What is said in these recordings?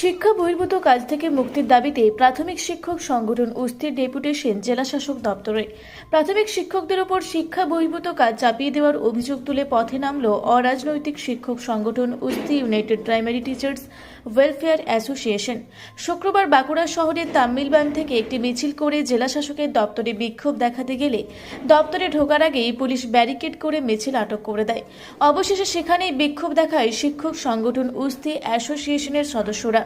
শিক্ষা বহির্ভূত কাজ থেকে মুক্তির দাবিতে প্রাথমিক শিক্ষক সংগঠন উস্তির ডেপুটেশন জেলা শাসক দপ্তরে। প্রাথমিক শিক্ষকদের ওপর শিক্ষা বহির্ভূত কাজ চাপিয়ে দেওয়ার অভিযোগ তুলে পথে নামল অরাজনৈতিক শিক্ষক সংগঠন উস্তি United Primary Teachers Welfare Association. শুক্রবার বাঁকুড়া শহরের তাম্মিলবান থেকে একটি মিছিল করে জেলা শাসকের দপ্তরে বিক্ষোভ দেখাতে গেলে দপ্তরে ঢোকার আগেই পুলিশ ব্যারিকেড করে মিছিল আটক করে দেয়। অবশেষে সেখানেই বিক্ষোভ দেখায় শিক্ষক সংগঠন উস্তি অ্যাসোসিয়েশনের সদস্যরা।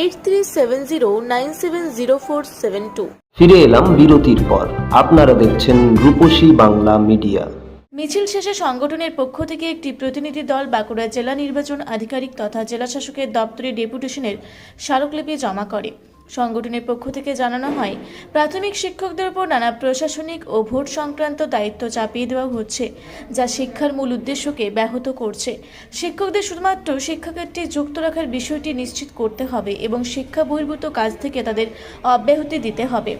eight three seven zero nine seven zero four seven two ফিরে এলাম বিরতির পর। আপনারা দেখছেন রূপসী বাংলা মিডিয়া। মিছিল শেষে সংগঠনের পক্ষ থেকে একটি প্রতিনিধি দল বাঁকুড়া জেলা নির্বাচন আধিকারিক তথা জেলা শাসকের দপ্তরে ডেপুটেশনের স্মারকলিপি জমা করে। সংগঠনের পক্ষ থেকে জানানো হয়, প্রাথমিক শিক্ষকদের উপর নানা প্রশাসনিক ও ভোট সংক্রান্ত দায়িত্ব চাপিয়ে দেওয়া হচ্ছে, যা শিক্ষার মূল উদ্দেশ্যকে ব্যাহত করছে। শিক্ষকদের শুধুমাত্র শিক্ষাক্ষেত্রে যুক্ত রাখার বিষয়টি নিশ্চিত করতে হবে এবং শিক্ষা বহির্ভূত কাজ থেকে তাদের অব্যাহতি দিতে হবে।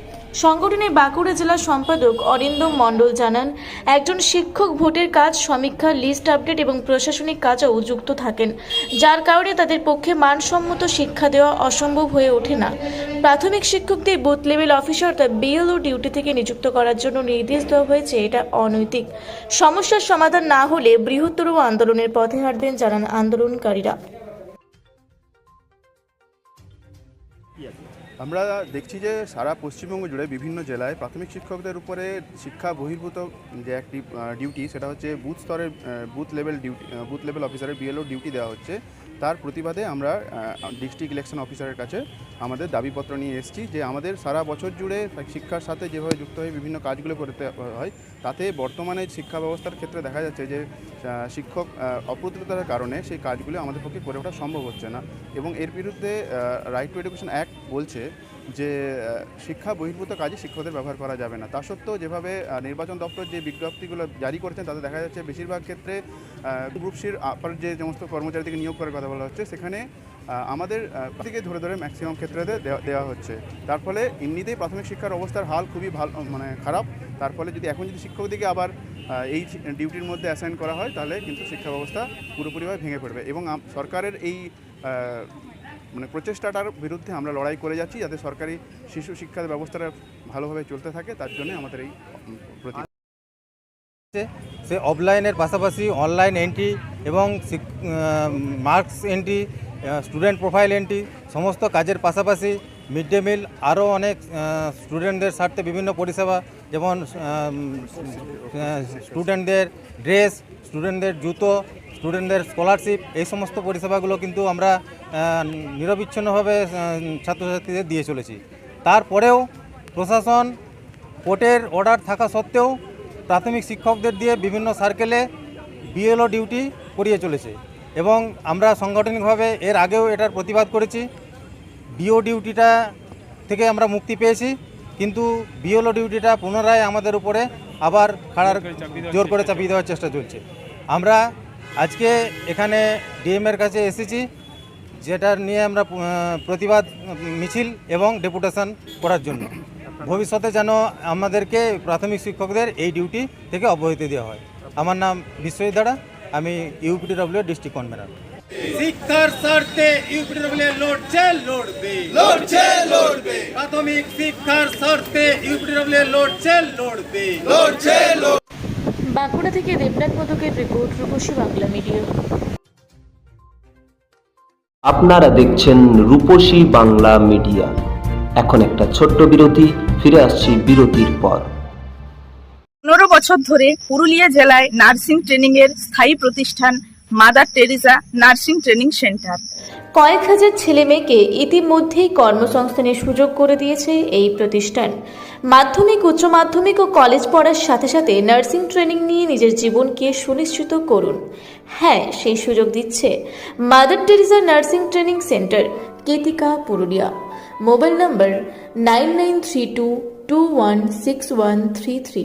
সংগঠনের বাঁকুড়া জেলা সম্পাদক অরিন্দম মণ্ডল জানান, একজন শিক্ষক ভোটের কাজ, সমীক্ষা, লিস্ট আপডেট এবং প্রশাসনিক কাজেও যুক্ত থাকেন, যার কারণে তাদের পক্ষে মানসম্মত শিক্ষা দেওয়া অসম্ভব হয়ে ওঠে না। প্রাথমিক শিক্ষকদের বুথ লেভেল অফিসার অর্থাৎ বিএলও ডিউটি থেকে নিযুক্ত করার জন্য নির্দেশ দেওয়া হয়েছে, এটা অনৈতিক। সমস্যার সমাধান না হলে বৃহত্তর আন্দোলনের পথে হাঁটবেন, জানান আন্দোলনকারীরা। আমরা দেখছি যে সারা পশ্চিমবঙ্গ জুড়ে বিভিন্ন জেলায় প্রাথমিক শিক্ষকদের উপরে শিক্ষা বহির্ভূত যে একটি ডিউটি সেটা হচ্ছে বুথ স্তরের booth level duty booth level অফিসারের বিএলও ডিউটি দেওয়া হচ্ছে। তার প্রতিবাদে আমরা ডিস্ট্রিক্ট ইলেকশন অফিসারের কাছে আমাদের দাবিপত্র নিয়ে এসেছি যে আমাদের সারা বছর জুড়ে শিক্ষার সাথে যেভাবে যুক্ত হয়ে বিভিন্ন কাজগুলো করতে হয়, তাতে বর্তমানে শিক্ষা ব্যবস্থার ক্ষেত্রে দেখা যাচ্ছে যে শিক্ষক অপ্রতুলতার কারণে সেই কাজগুলো আমাদের পক্ষে করে ওঠা সম্ভব হচ্ছে না। এবং এর বিরুদ্ধে রাইট টু এডুকেশন অ্যাক্ট বলছে যে শিক্ষা বহির্ভূত কাজে শিক্ষকদের ব্যবহার করা যাবে না। তা সত্ত্বেও যেভাবে নির্বাচন দপ্তর যে বিজ্ঞপ্তিগুলো জারি করেছেন, তাতে দেখা যাচ্ছে বেশিরভাগ ক্ষেত্রে গ্রুপ সির আপার যে সমস্ত কর্মচারীদেরকে নিয়োগ করার কথা বলা হচ্ছে, সেখানে আমাদের থেকে ধরে ধরে ম্যাক্সিমাম ক্ষেত্রে দেওয়া- হচ্ছে। তার ফলে এমনিতেই প্রাথমিক শিক্ষার অবস্থার হাল খুবই ভালো মানে খারাপ। তার ফলে যদি এখন যদি শিক্ষকদিকে আবার এই ডিউটির মধ্যে অ্যাসাইন করা হয়, তাহলে কিন্তু শিক্ষা ব্যবস্থা পুরোপুরিভাবে ভেঙে পড়বে। এবং সরকারের এই মানে প্রচেষ্টাটার বিরুদ্ধে আমরা লড়াই করে যাচ্ছি যাতে সরকারি শিশু শিক্ষার ব্যবস্থাটা ভালোভাবে চলতে থাকে, তার জন্য আমাদের এই সে অফলাইনের পাশাপাশি অনলাইন এন্ট্রি এবং marks entry student profile entry সমস্ত কাজের পাশাপাশি মিড ডে মিল আরও অনেক স্টুডেন্টদের স্বার্থে বিভিন্ন পরিষেবা যেমন স্টুডেন্টদের ড্রেস স্টুডেন্টদের জুতো স্টুডেন্টদের স্কলারশিপ এই সমস্ত পরিষেবাগুলো কিন্তু আমরা নিরবিচ্ছিন্নভাবে ছাত্রছাত্রীদের দিয়ে চলেছি। তারপরেও প্রশাসন কোর্টের অর্ডার থাকা সত্ত্বেও প্রাথমিক শিক্ষকদের দিয়ে বিভিন্ন সার্কেলে বিএলও ডিউটি করিয়ে চলেছে এবং আমরা সাংগঠনিকভাবে এর আগেও এটার প্রতিবাদ করেছি। বিও ডিউটিটা থেকে আমরা মুক্তি পেয়েছি কিন্তু বিএলও ডিউটিটা পুনরায় আমাদের উপরে আবার খাড়ার জোর করে চাপিয়ে দেওয়ার চেষ্টা চলছে। আমরা আজকে এখানে ডিএমের কাছে এসেছি যেটার নিয়ে আমরা প্রতিবাদ মিছিল এবং ডেপুটেশন করার জন্য। ভবিষ্যতে যেন আমাদেরকে প্রাথমিক শিক্ষকদের এই ডিউটি থেকে অব্যাহতি দেওয়া হয়। আমার নাম বিশ্বজিৎ দাঁড়া আমি ইউপিডিডব্লিউ ডিস্ট্রিক্ট কনভেনার। শিক্ষার স্বার্থে ইউপিডব্লিউ লড়ছে লড়বে। লড়ছে লড়বে। প্রাথমিক শিক্ষার স্বার্থে ইউপিডব্লিউ লড়ছে লড়বে। লড়ছে বাঁকুড়া থেকে দেবনাথ মধুকের রিপোর্ট রূপসী বাংলা মিডিয়া। আপনারা দেখছেন রূপসী বাংলা মিডিয়া। এখন একটা ছোট্ট বিরতি ফিরে আসছি বিরতির পর। পনেরো বছর ধরে পুরুলিয়া জেলায় নার্সিং ট্রেনিং এর স্থায়ী প্রতিষ্ঠান Mother Teresa nursing training centre. কয়েক হাজার ছেলে মেয়েকে ইতিমধ্যেই কর্মসংস্থানের সুযোগ করে দিয়েছে এই প্রতিষ্ঠান। মাধ্যমিক, উচ্চ মাধ্যমিক ও কলেজ পড়ার সাথে সাথে নার্সিং ট্রেনিং নিয়ে নিজের জীবনকে সুনিশ্চিত করুন। হ্যাঁ সেই সুযোগ দিচ্ছে Mother Teresa nursing training centre, Ketika, Purulia. Mobile number nine nine three two two one six one three three.